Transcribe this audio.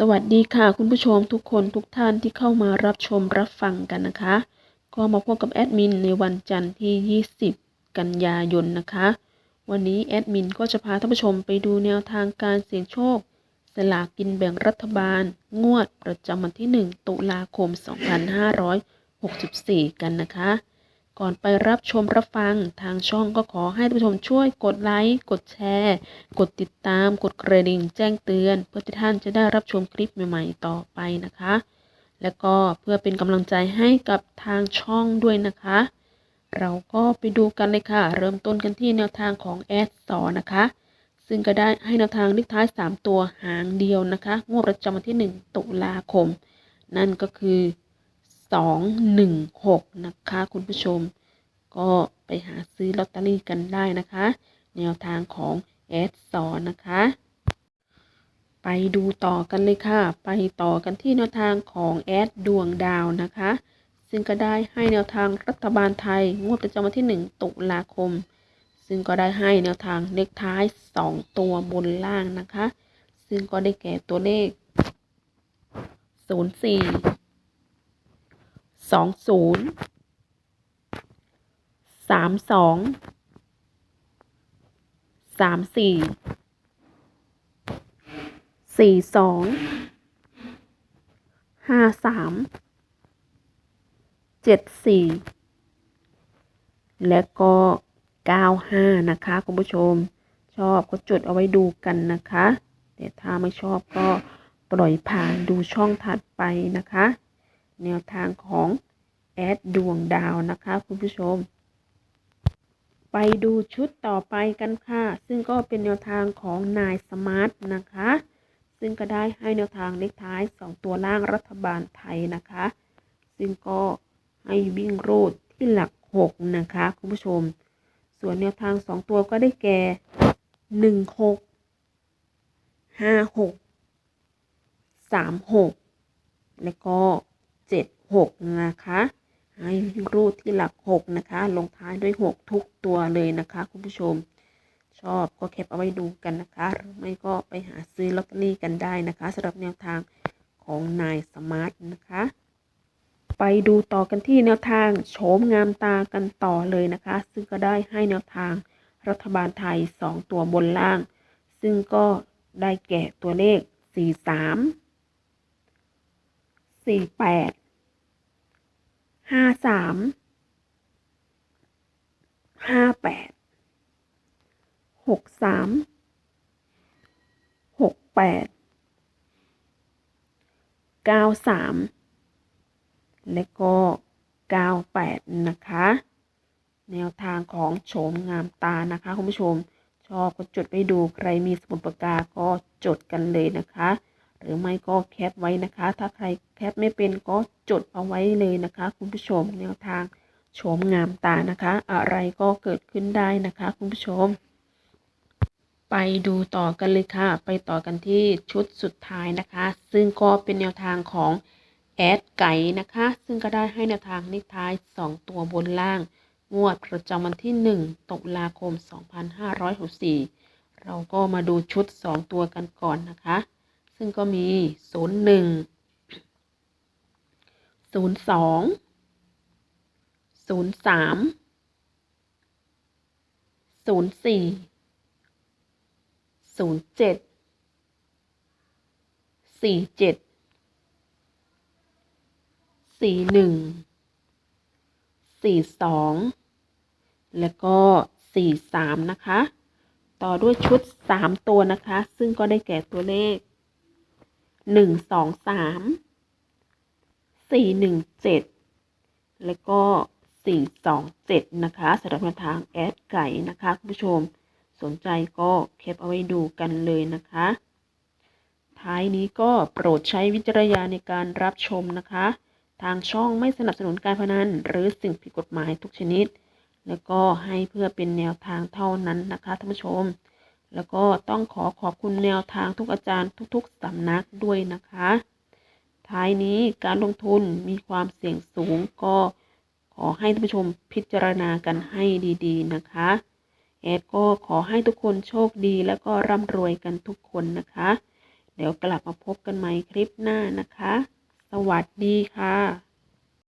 สวัสดีค่ะคุณผู้ชมทุกคนทุกท่านที่เข้ามารับชมรับฟังกันนะคะ ก็มาพบกับแอดมินในวันจันทร์ที่ 20 กันยายนนะคะ วันนี้แอดมินก็จะพาท่านผู้ชมไปดูแนวทางการเสี่ยงโชค สลากกินแบ่งรัฐบาล งวดประจำวันที่ 1 ตุลาคม 2564 กันนะคะ ก่อนไปรับชมรับฟังทางช่องก็ขอให้ท่านผู้ชมช่วยกดไลค์ กดแชร์ กดติดตาม กดกระดิ่งแจ้งเตือน เพื่อที่ท่านจะได้รับชมคลิปใหม่ ๆ ต่อไปนะคะ และก็เพื่อเป็นกำลังใจให้กับทางช่องด้วยนะคะ เราก็ไปดูกันเลยค่ะ เริ่มต้นกันที่แนวทางของแอดสอนะคะ ซึ่งก็ได้ให้แนวทางเลขท้าย 3 ตัวหางเดียวนะคะ งวดประจำวันที่ 1 ตุลาคม นั่นก็คือ 216 นะคะ คุณผู้ชม ก็ไปหาซื้อลอตเตอรี่กันได้นะคะ แนวทางของแอดสอนนะคะ ไปดูต่อกันเลยค่ะ ไปต่อกันที่แนวทางของแอดดวงดาวนะคะ ซึ่งก็ได้ให้แนวทางรัฐบาลไทย งวดประจำวันที่ 1 ตุลาคม ซึ่งก็ได้ให้แนวทางเลขท้าย 2 ตัวบนล่างนะคะ ซึ่งก็ได้แก่ตัวเลข 04 20สามสองสามสี่สี่สองห้าสามเจ็ดสี่และก็เก้าห้านะคะคุณผู้ชมชอบก็จดเอาไว้ดูกันนะคะ แต่ถ้าไม่ชอบก็ปล่อยผ่านดูช่องถัดไปนะคะ แนวทางของแอดดวงดาวนะคะ คุณผู้ชม ไปดูชุดต่อไปกันค่ะ ซึ่งก็เป็นแนวทางของนายสมาร์ทนะคะ ซึ่งก็ได้ให้แนวทางเลขท้าย 2 ตัวล่างรัฐบาลไทยนะคะ ซึ่งก็ให้วิ่งรูดที่หลัก 6 นะคะ คุณผู้ชม ส่วนแนวทาง 2 ตัวก็ได้แก่ 1 6 5 6 3 6 แล้วก็ 7 6 นะคะให้รูดที่หลัก 6 นะคะ ลงท้ายด้วย 6 ทุกตัวเลยนะคะ คุณผู้ชม ชอบก็แคปเอาไว้ดูกันนะคะ หรือไม่ก็ไปหาซื้อลอตเตอรี่กันได้นะคะสำหรับแนวทางของนายสมาร์ทนะคะ ไปดูต่อกันที่แนวทางโฉมงามตากันต่อเลยนะคะ ซึ่งก็ได้ให้แนวทางรัฐบาลไทย 2 ตัวบนล่าง ซึ่งก็ได้แก่ตัวเลข 43 48ห้าสามห้าแปดหกสามหกแปดเก้าสามและก็เก้าแปดนะคะ แนวทางของโฉมงามตานะคะคุณผู้ชมชอบก็จดไปดูใครมีสมุดปากกาก็จดกันเลยนะคะ หรือไม่ก็แคปไว้นะคะ ถ้าใครแคปไม่เป็นก็จดเอาไว้เลยนะคะ คุณผู้ชมแนวทางโฉมงามตานะคะ อะไรก็เกิดขึ้นได้นะคะ คุณผู้ชม ไปดูต่อกันเลยค่ะ ไปต่อกันที่ชุดสุดท้ายนะคะ ซึ่งก็เป็นแนวทางของแอดไก่นะคะ ซึ่งก็ได้ให้แนวทางเลขท้าย 2 ตัวบนล่าง งวดประจำวันที่ 1ตุลาคม 2564 เราก็มาดูชุด 2 ตัวกันก่อนนะคะ ซึ่งก็มี 01 02 03 04 07 47 41 42 แล้วก็ 43 นะคะ ต่อด้วยชุด 3 ตัวนะคะ ซึ่งก็ได้แก่ตัวเลข 1 2 3 4 1 7แล้วก็4 2 7นะคะสำหรับแนวทางแอดไก่นะคะคุณผู้ชมสนใจก็แคปเอาไว้ดูกันเลยนะคะ ท้ายนี้ก็โปรดใช้วิจารณญาณในการรับชมนะคะ ทางช่องไม่สนับสนุนการพนันหรือสิ่งผิดกฎหมายทุกชนิด แล้วก็ให้เพื่อเป็นแนวทางเท่านั้นนะคะท่านผู้ชม แล้วก็ต้องขอขอบคุณแนวทางทุกอาจารย์ทุกๆสำนักด้วยนะคะ ท้ายนี้การลงทุนมีความเสี่ยงสูงก็ขอให้ท่านผู้ชมพิจารณากันให้ดีๆนะคะ แอดก็ขอให้ทุกคนโชคดีแล้วก็ร่ำรวยกันทุกคนนะคะ เดี๋ยวกลับมาพบกันใหม่คลิปหน้านะคะ สวัสดีค่ะ